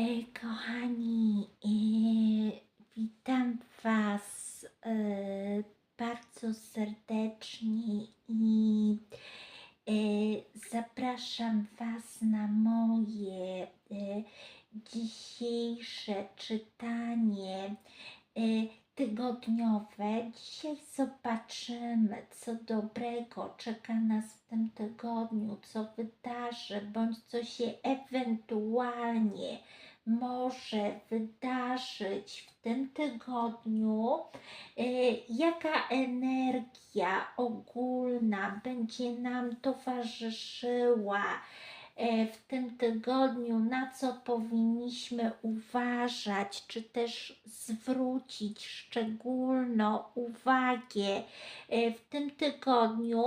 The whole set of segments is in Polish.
Kochani, e, witam Was e, bardzo serdecznie i e, zapraszam Was na moje dzisiejsze czytanie tygodniowe. Dzisiaj zobaczymy, co dobrego czeka nas w tym tygodniu, co wydarzy, bądź co się ewentualnie może wydarzyć w tym tygodniu, e, jaka energia ogólna będzie nam towarzyszyła e, w tym tygodniu, na co powinniśmy uważać, czy też zwrócić szczególną uwagę e, w tym tygodniu.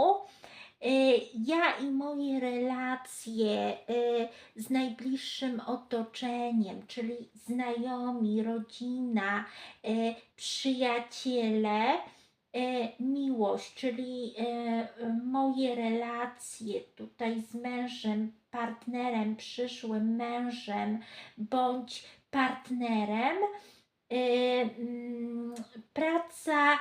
E, Ja i moje relacje e, z najbliższym otoczeniem, czyli znajomi, rodzina, e, przyjaciele, miłość, czyli moje relacje tutaj z mężem, partnerem, przyszłym mężem bądź partnerem, mm, praca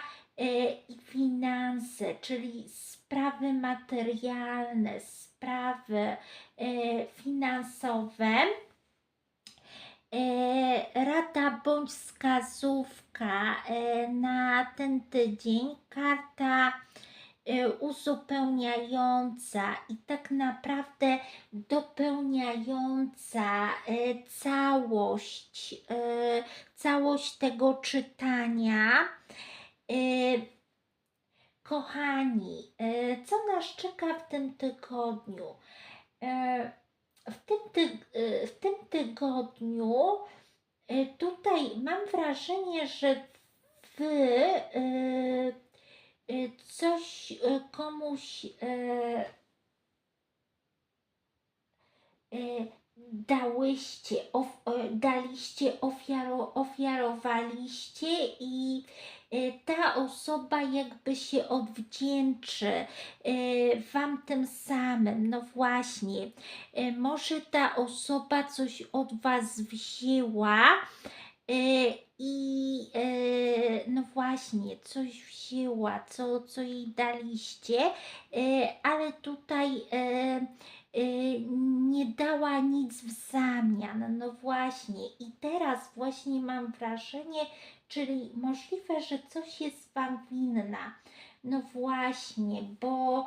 i finanse, czyli sprawy materialne, sprawy e, finansowe. E, Rada bądź wskazówka e, na ten tydzień, karta e, uzupełniająca i tak naprawdę dopełniająca e, całość, e, całość tego czytania. E, Kochani, e, co nas czeka w tym tygodniu? E, W tym, ty, e, w tym tygodniu tutaj mam wrażenie, że wy coś komuś dałyście, of, daliście, ofiaro, ofiarowaliście i ta osoba jakby się odwdzięczy e, Wam tym samym. No właśnie, e, może ta osoba coś od Was wzięła i no właśnie, coś wzięła, co, co jej daliście, ale tutaj nie dała nic w zamian. No właśnie, i teraz właśnie mam wrażenie, czyli możliwe, że coś jest Wam winna. No właśnie, bo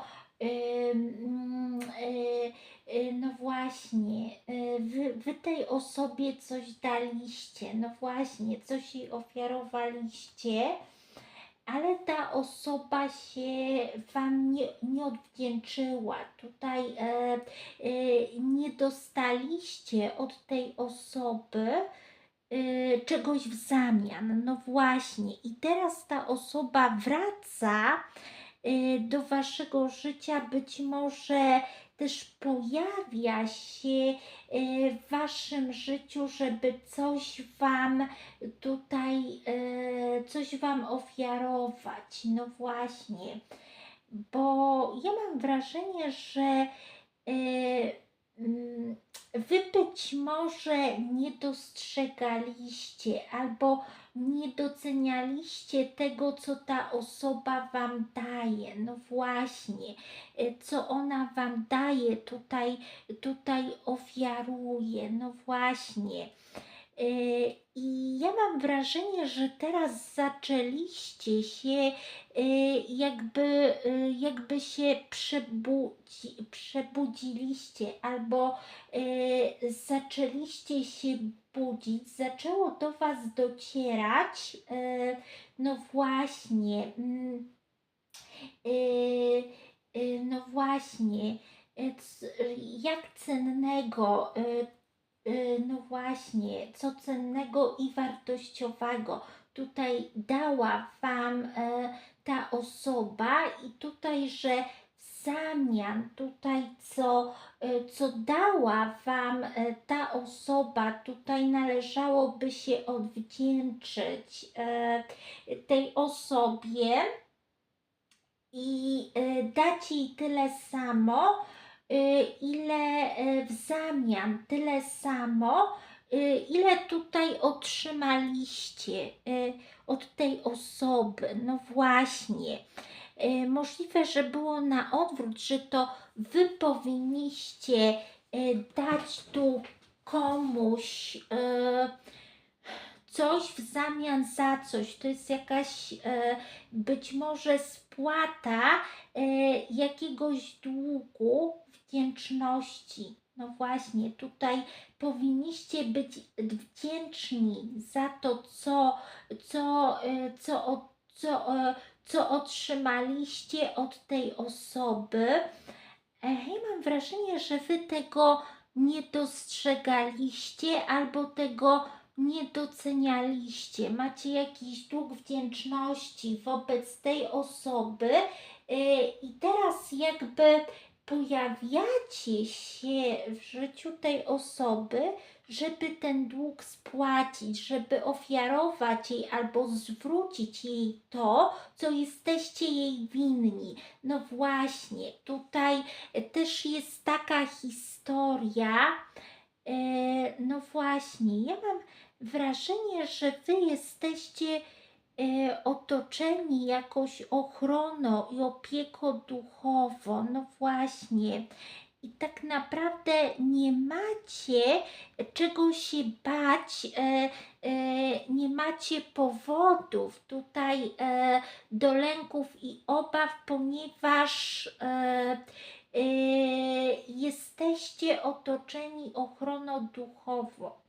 ym, y, y, no właśnie, y, wy, wy tej osobie coś daliście, no właśnie, coś jej ofiarowaliście, ale ta osoba się Wam nie, nie odwdzięczyła. Tutaj e, e, nie dostaliście od tej osoby czegoś w zamian. No właśnie, i teraz ta osoba wraca e, do Waszego życia, być może też pojawia się e, w Waszym życiu, żeby coś Wam tutaj, coś Wam ofiarować. No właśnie, bo ja mam wrażenie, że Wy być może nie dostrzegaliście albo nie docenialiście tego, co ta osoba Wam daje. No właśnie, e, co ona Wam daje, tutaj, tutaj ofiaruje. No właśnie. E, I ja mam wrażenie, że teraz zaczęliście się e, jakby, e, jakby się przebudzi, przebudziliście albo zaczęliście się budzić, zaczęło do Was docierać, no właśnie, mm, no właśnie, jak cennego, no właśnie, co cennego i wartościowego. Tutaj dała Wam e, ta osoba i tutaj, że w zamian tutaj co e, co dała Wam ta osoba, tutaj należałoby się odwdzięczyć tej osobie i dać jej tyle samo, ile e, w zamian, tyle samo, y, ile tutaj otrzymaliście y, od tej osoby. No właśnie. Y, Możliwe, że było na odwrót, że to wy powinniście y, dać tu komuś y, coś w zamian za coś. To jest jakaś być może spłata jakiegoś długu wdzięczności. No właśnie, tutaj powinniście być wdzięczni za to, co, co, e, co, co, e, co otrzymaliście od tej osoby. E, Ja mam wrażenie, że wy tego nie dostrzegaliście albo tego nie docenialiście. Macie jakiś dług wdzięczności wobec tej osoby e, i teraz jakby pojawiacie się w życiu tej osoby, żeby ten dług spłacić, żeby ofiarować jej albo zwrócić jej to, co jesteście jej winni. No właśnie, tutaj też jest taka historia. E, no właśnie, ja mam wrażenie, że wy jesteście otoczeni jakąś ochroną i opieką duchową. No właśnie. I tak naprawdę nie macie czego się bać, e, e, nie macie powodów tutaj e, do lęków i obaw, ponieważ e, e, jesteście otoczeni ochroną duchową.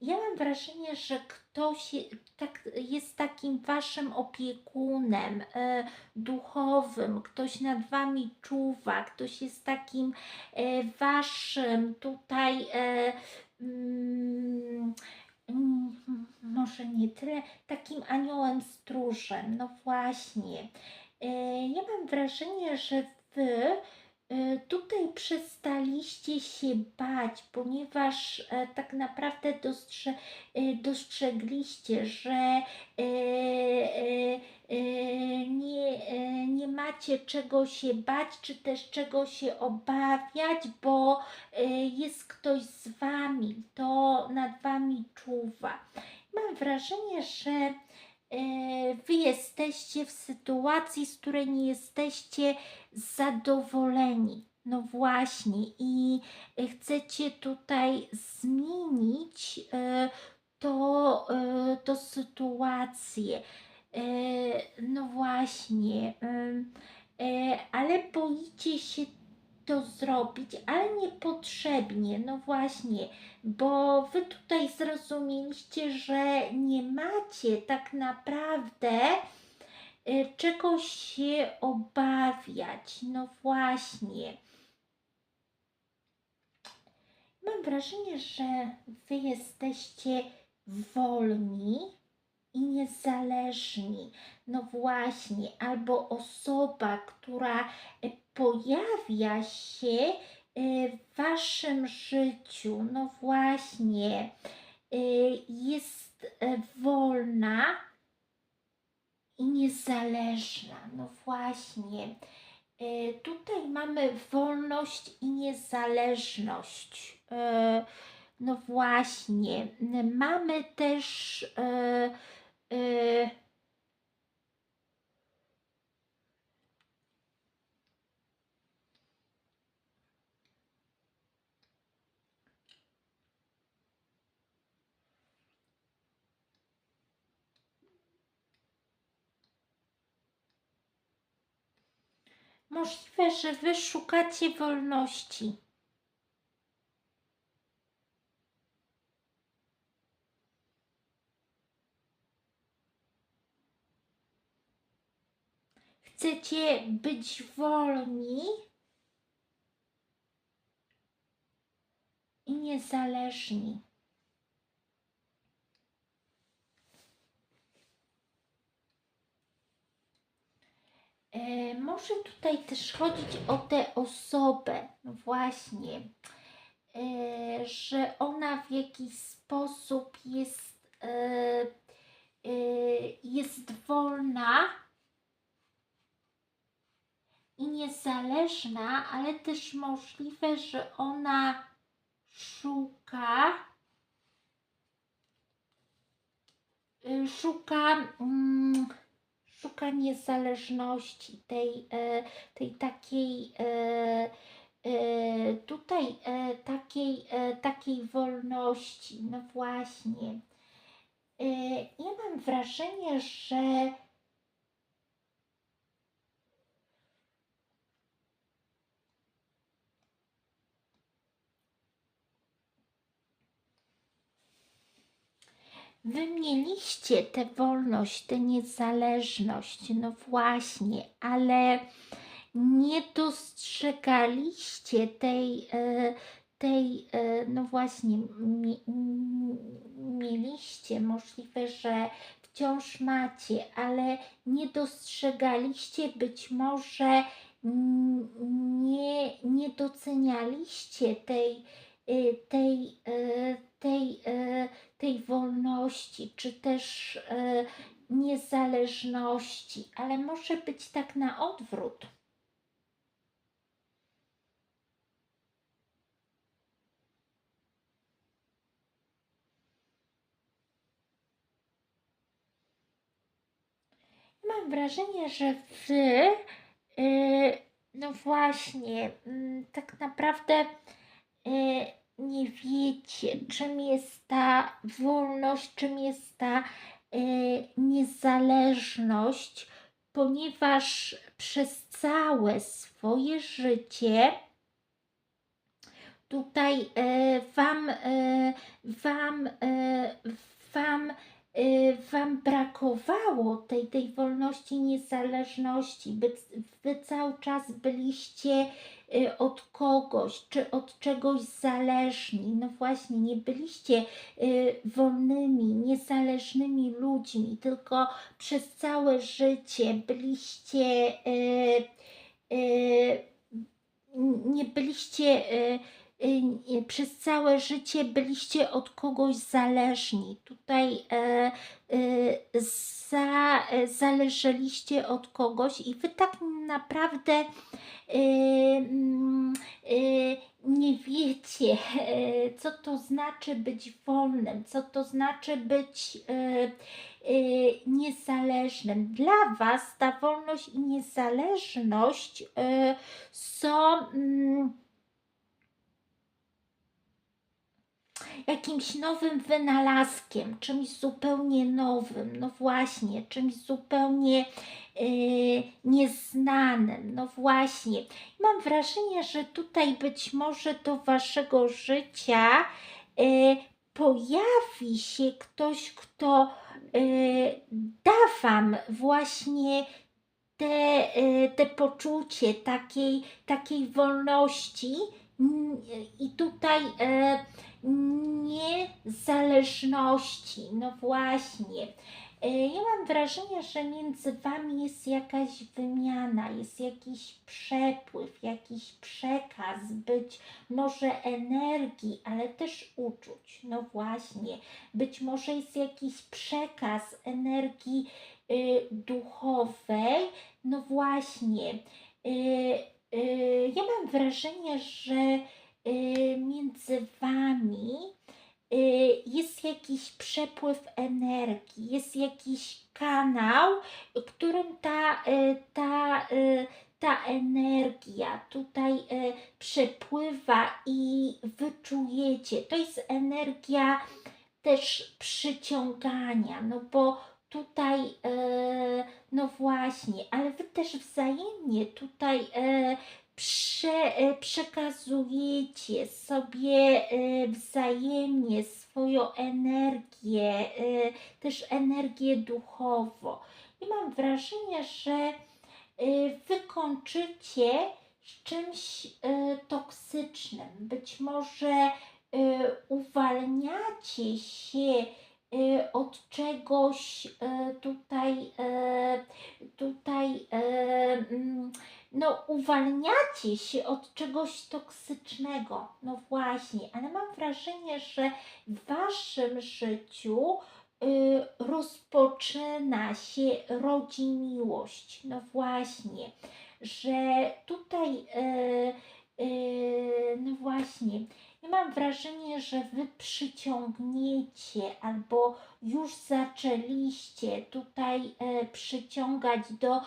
Ja mam wrażenie, że ktoś tak, jest takim waszym opiekunem e, duchowym, ktoś nad wami czuwa, ktoś jest takim e, waszym tutaj. E, mm, mm, może nie tyle takim aniołem stróżem, no właśnie. E, ja mam wrażenie, że wy tutaj przestaliście się bać, ponieważ e, tak naprawdę dostrze, e, dostrzegliście, że e, e, e, nie, e, nie macie czego się bać, czy też czego się obawiać, bo e, jest ktoś z wami, kto nad wami czuwa. Mam wrażenie, że e, wy jesteście w sytuacji, z której nie jesteście zadowoleni. No właśnie, i e, chcecie tutaj zmienić e, to, e, to sytuację. E, No właśnie, e, ale boicie się to zrobić, ale niepotrzebnie. No właśnie, bo wy tutaj zrozumieliście, że nie macie tak naprawdę e, czego się obawiać. No właśnie. Mam wrażenie, że wy jesteście wolni i niezależni. No właśnie, albo osoba, która e, pojawia się e, w waszym życiu, no właśnie, e, jest wolna i niezależna. No właśnie. Tutaj mamy wolność i niezależność. No właśnie. Mamy też. Możliwe, że wy szukacie wolności. Chcecie być wolni i niezależni. E, może tutaj też chodzić o tę osobę, no właśnie, e, że ona w jakiś sposób jest, e, jest wolna i niezależna, ale też możliwe, że ona szuka y, szuka, mm, szuka niezależności, tej, e, tej takiej e, e, tutaj takiej, takiej wolności. No właśnie. Ja mam wrażenie, że Wy mieliście tę wolność, tę niezależność, no właśnie, ale nie dostrzegaliście tej, e, tej e, no właśnie, mieliście, możliwe, że wciąż macie, ale nie dostrzegaliście być może, nie, nie docenialiście tej, tej, e, tej, e, tej wolności, czy też niezależności, ale może być tak na odwrót. Mam wrażenie, że wy, y, no właśnie, mm, tak naprawdę y, nie wiecie, czym jest ta wolność, czym jest ta y, niezależność, ponieważ przez całe swoje życie tutaj e, wam, e, wam, e, wam, e, wam brakowało tej, tej wolności, niezależności, by, wy cały czas byliście e, od kogoś, czy od czegoś zależni. No właśnie, nie byliście e, wolnymi, niezależnymi ludźmi, tylko przez całe życie byliście e, nie byliście y, przez całe życie byliście od kogoś zależni. Tutaj e, za, e, zależeliście od kogoś i wy tak naprawdę nie wiecie, e, co to znaczy być wolnym, co to znaczy być e, e, niezależnym. Dla Was ta wolność i niezależność są. Jakimś nowym wynalazkiem, czymś zupełnie nowym, no właśnie, czymś zupełnie e, nieznanym, no właśnie. Mam wrażenie, że tutaj być może do waszego życia e, pojawi się ktoś, kto e, da wam właśnie te, e, te poczucie takiej, takiej wolności. I tutaj e, niezależności. No właśnie. E, Ja mam wrażenie, że między Wami jest jakaś wymiana, jest jakiś przepływ, jakiś przekaz, być może energii, ale też uczuć. No właśnie. Być może jest jakiś przekaz energii y, duchowej. No właśnie. Y, y, ja mam wrażenie, że y, między Wami y, jest jakiś przepływ energii, jest jakiś kanał, którym ta, y, ta, y, ta energia tutaj y, przepływa i wyczujecie. To jest energia też przyciągania, no bo tutaj, no właśnie, ale wy też wzajemnie tutaj prze, e, przekazujecie sobie e, wzajemnie swoją energię, e, też energię duchową. I mam wrażenie, że e, wy kończycie z czymś toksycznym. Być może uwalniacie się od czegoś tutaj, tutaj mm, no uwalniacie się od czegoś toksycznego. No właśnie, ale mam wrażenie, że w waszym życiu y, rozpoczyna się, rodzi miłość. No właśnie, że tutaj, y, y, no właśnie, Ja mam wrażenie, że wy przyciągniecie albo już zaczęliście tutaj e, przyciągać do, e,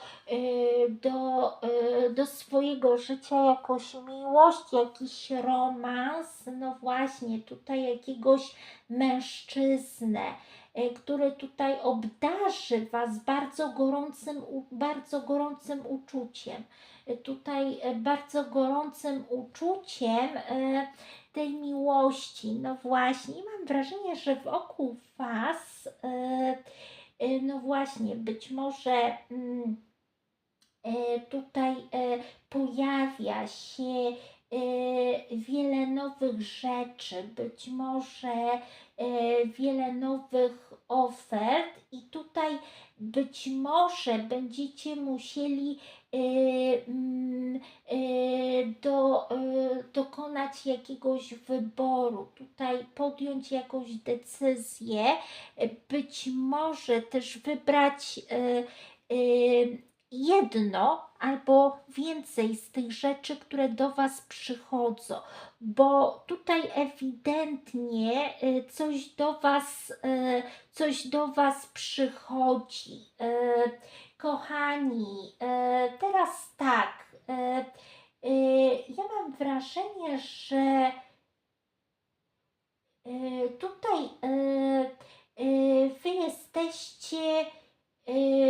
do, e, do swojego życia jakąś miłość, jakiś romans, no właśnie, tutaj jakiegoś mężczyznę e, który tutaj obdarzy Was bardzo gorącym, bardzo gorącym uczuciem. E, Tutaj e, bardzo gorącym uczuciem tej miłości. No właśnie, mam wrażenie, że wokół Was, e, e, no właśnie, być może mm, e, tutaj pojawia się wiele nowych rzeczy, być może wiele nowych ofert, i tutaj być może będziecie musieli do, e, dokonać jakiegoś wyboru, tutaj podjąć jakąś decyzję, być może też wybrać jedno albo więcej z tych rzeczy, które do Was przychodzą, bo tutaj ewidentnie coś do Was, coś do Was przychodzi. Kochani, e, teraz tak. e, e, Ja mam wrażenie, że tutaj Wy jesteście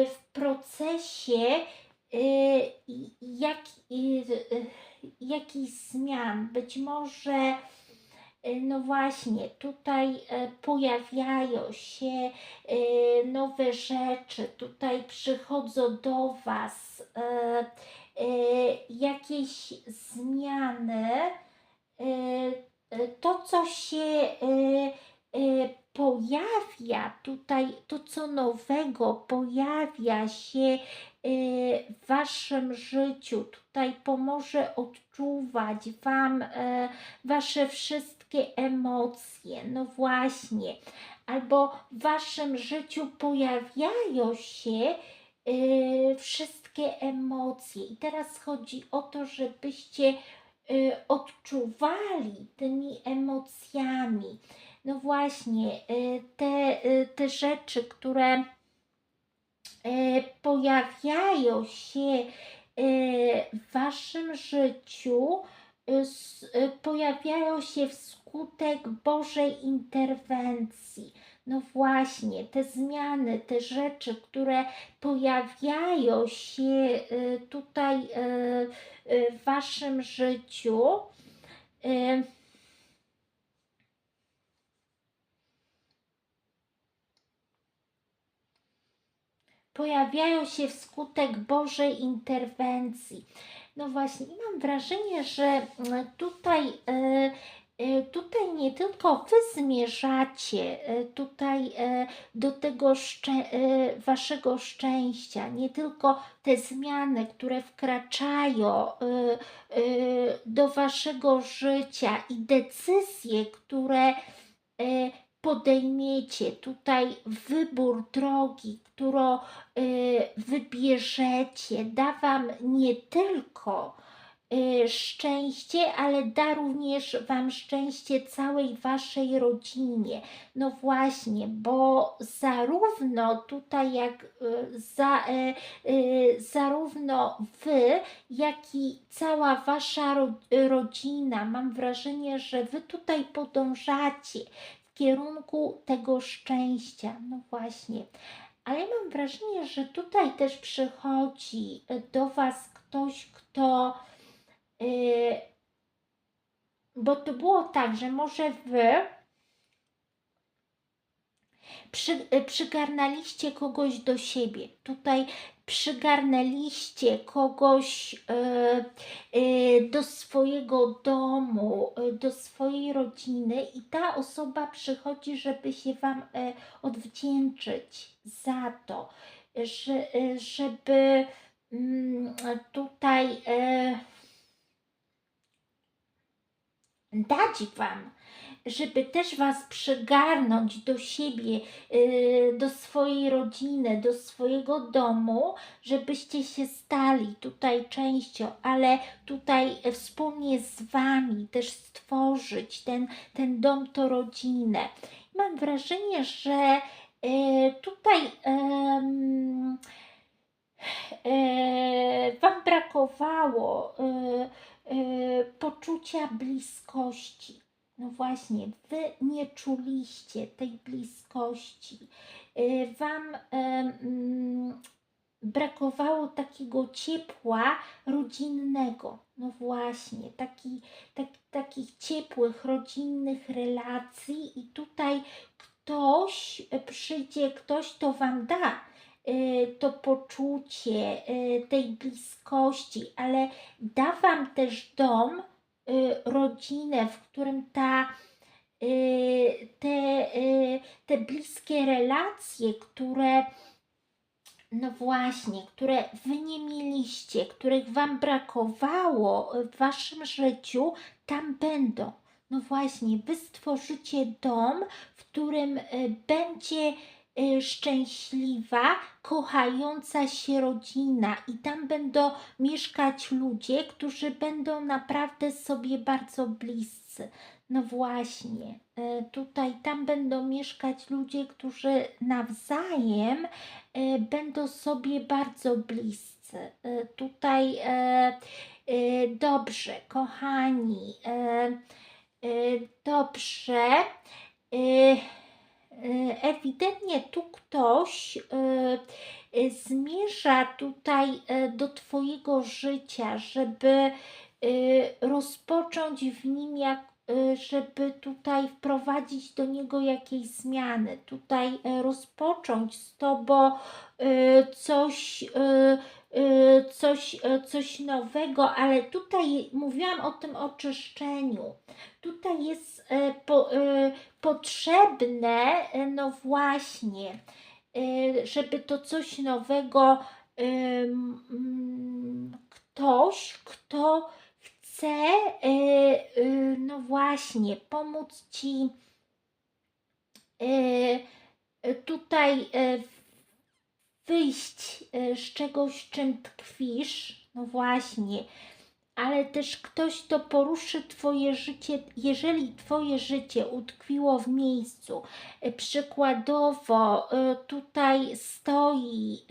w procesie jak, jakichś zmian. Być może, no właśnie, tutaj e, pojawiają się e, nowe rzeczy, tutaj przychodzą do Was e, e, jakieś zmiany. E, e, To, co się e, e, pojawia tutaj, to co nowego pojawia się e, w Waszym życiu, tutaj pomoże odczuwać Wam e, Wasze wszystkie emocje. No właśnie, albo w Waszym życiu pojawiają się wszystkie emocje. I teraz chodzi o to, żebyście odczuwali tymi emocjami. No właśnie, e, te, e, te rzeczy, które e, pojawiają się w Waszym życiu, pojawiają się wskutek Bożej interwencji. No właśnie, te zmiany, te rzeczy, które pojawiają się tutaj w Waszym życiu, pojawiają się wskutek Bożej interwencji. No właśnie, mam wrażenie, że mm, tutaj, e, e, tutaj nie tylko Wy zmierzacie e, tutaj e, do tego szczę, e, Waszego szczęścia, nie tylko te zmiany, które wkraczają e, e, do Waszego życia i decyzje, które e, podejmiecie tutaj wybór drogi, którą y, wybierzecie, da Wam nie tylko y, szczęście, ale da również Wam szczęście całej Waszej rodzinie. No właśnie, bo zarówno tutaj jak y, za, zarówno Wy, jak i cała Wasza ro, rodzina, mam wrażenie, że Wy tutaj podążacie kierunku tego szczęścia. No właśnie. Ale mam wrażenie, że tutaj też przychodzi y, do Was ktoś, kto. y, bo to było tak, że może Wy przy, y, przygarnęliście kogoś do siebie. Tutaj przygarnęliście kogoś y, y, do swojego domu, y, do swojej rodziny i ta osoba przychodzi, żeby się Wam odwdzięczyć za to, że, żeby mm, tutaj dać Wam, żeby też Was przygarnąć do siebie, yy, do swojej rodziny, do swojego domu, żebyście się stali tutaj częścią, ale tutaj wspólnie z Wami też stworzyć ten, ten dom, to rodzinę. Mam wrażenie, że yy, tutaj. e, Wam brakowało poczucia bliskości. No właśnie, Wy nie czuliście tej bliskości. E, Wam em, mm, brakowało takiego ciepła rodzinnego. No właśnie, taki, tak, takich ciepłych, rodzinnych relacji, i tutaj ktoś e, przyjdzie, ktoś to Wam da to poczucie y, tej bliskości, ale da Wam też dom, y, rodzinę, w którym ta, y, te, y, te bliskie relacje, które no właśnie, które Wy nie mieliście, których Wam brakowało w Waszym życiu, tam będą. No właśnie, Wy stworzycie dom, w którym y, będzie y, szczęśliwa, kochająca się rodzina i tam będą mieszkać ludzie, którzy będą naprawdę sobie bardzo bliscy. No właśnie, y, tutaj tam będą mieszkać ludzie, którzy nawzajem y, będą sobie bardzo bliscy. Y, Tutaj y, dobrze, kochani, y, dobrze. Y, Ewidentnie tu ktoś y, y, zmierza tutaj do Twojego życia, żeby rozpocząć w nim jak żeby tutaj wprowadzić do niego jakieś zmiany, tutaj rozpocząć z Tobą coś, coś, y, coś nowego, ale tutaj mówiłam o tym oczyszczeniu. Tutaj jest y, po, y, potrzebne, y, no właśnie, y, żeby to coś nowego, mm, ktoś, kto chce, y, y, no właśnie, pomóc Ci y, y, tutaj y, wyjść y, z czegoś, czym tkwisz, no właśnie, ale też ktoś, kto poruszy Twoje życie, jeżeli Twoje życie utkwiło w miejscu, y, przykładowo y, tutaj stoi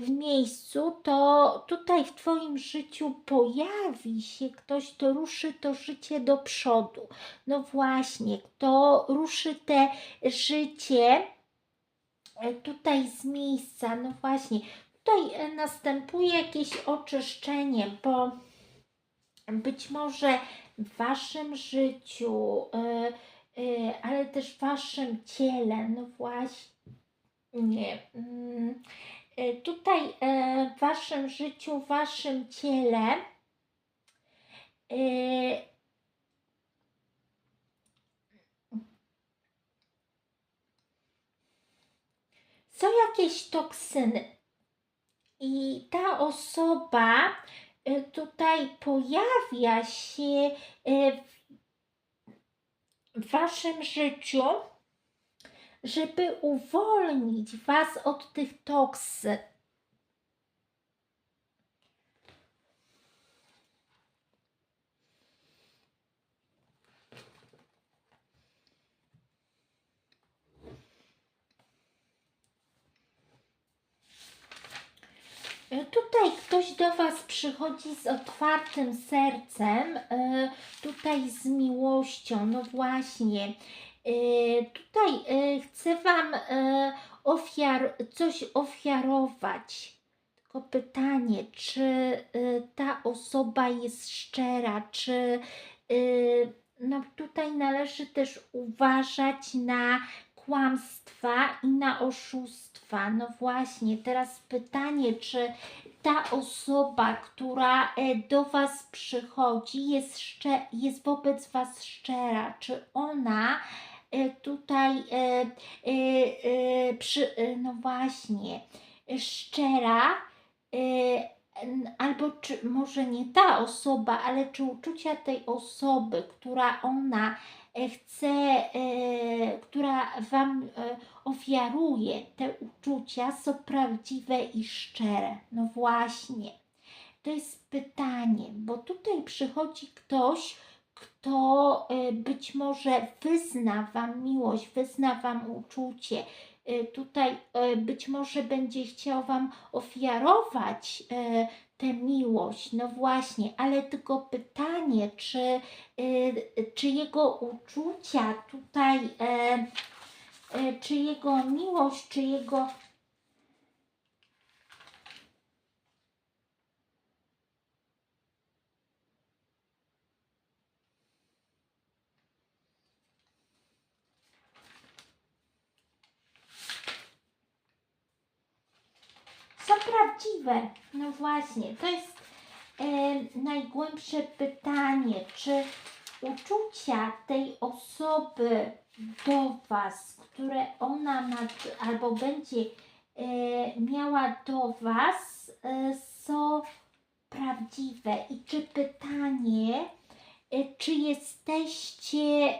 w miejscu, to tutaj w Twoim życiu pojawi się ktoś, kto ruszy to życie do przodu. No właśnie, kto ruszy te życie tutaj z miejsca, no właśnie, tutaj e, następuje jakieś oczyszczenie, bo być może w waszym życiu, e, e, ale też w waszym ciele, no właśnie, mm, e, tutaj e, w waszym życiu, w waszym ciele są jakieś toksyny i ta osoba y, tutaj pojawia się y, w waszym życiu, żeby uwolnić was od tych toksyn. Tutaj ktoś do Was przychodzi z otwartym sercem, e, tutaj z miłością, no właśnie. E, Tutaj e, chce Wam e, ofiar, coś ofiarować. Tylko pytanie, czy e, ta osoba jest szczera, czy e, no tutaj należy też uważać na kłamstwa i na oszustwa. No właśnie, teraz pytanie, czy ta osoba, która e, do Was przychodzi, jest, jest wobec Was szczera? Czy ona e, tutaj, e, przy, no właśnie, szczera, Albo czy może nie ta osoba, ale czy uczucia tej osoby, która ona chce, e, która Wam e, ofiaruje te uczucia, są prawdziwe i szczere. No właśnie. To jest pytanie, bo tutaj przychodzi ktoś, kto e, być może wyzna Wam miłość, wyzna Wam uczucie. E, Tutaj e, być może będzie chciał Wam ofiarować e, tę miłość. No właśnie, ale tylko pytanie, czy, czy jego uczucia tutaj, czy jego miłość, czy jego są prawdziwe. No właśnie, to jest e, najgłębsze pytanie, czy uczucia tej osoby do Was, które ona ma albo będzie e, miała do Was, e, są prawdziwe. I czy pytanie, e, czy jesteście e,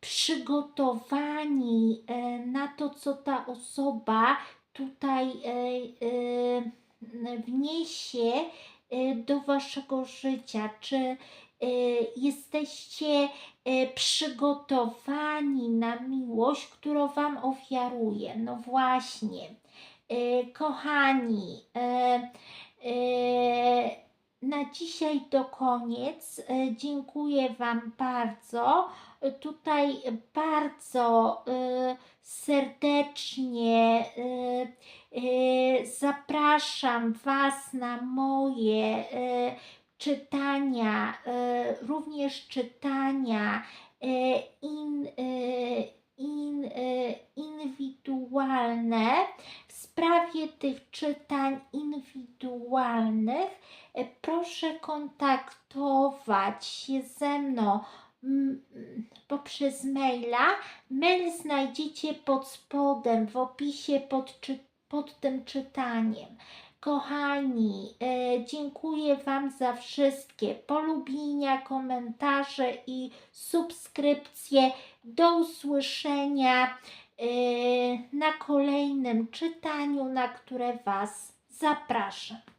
przygotowani e, na to, co ta osoba tutaj e, e, wniesie e, do waszego życia? Czy jesteście przygotowani na miłość, którą wam ofiaruje? No właśnie, kochani, na dzisiaj to koniec. Dziękuję Wam bardzo. Tutaj bardzo e, serdecznie e, e, zapraszam Was na moje czytania, również czytania in, in, indywidualne. W sprawie tych czytań indywidualnych proszę kontaktować się ze mną poprzez maila. Mail znajdziecie pod spodem, w opisie pod, czy, pod tym czytaniem. Kochani, e, dziękuję Wam za wszystkie polubienia, komentarze i subskrypcje. Do usłyszenia e, na kolejnym czytaniu, na które Was zapraszam.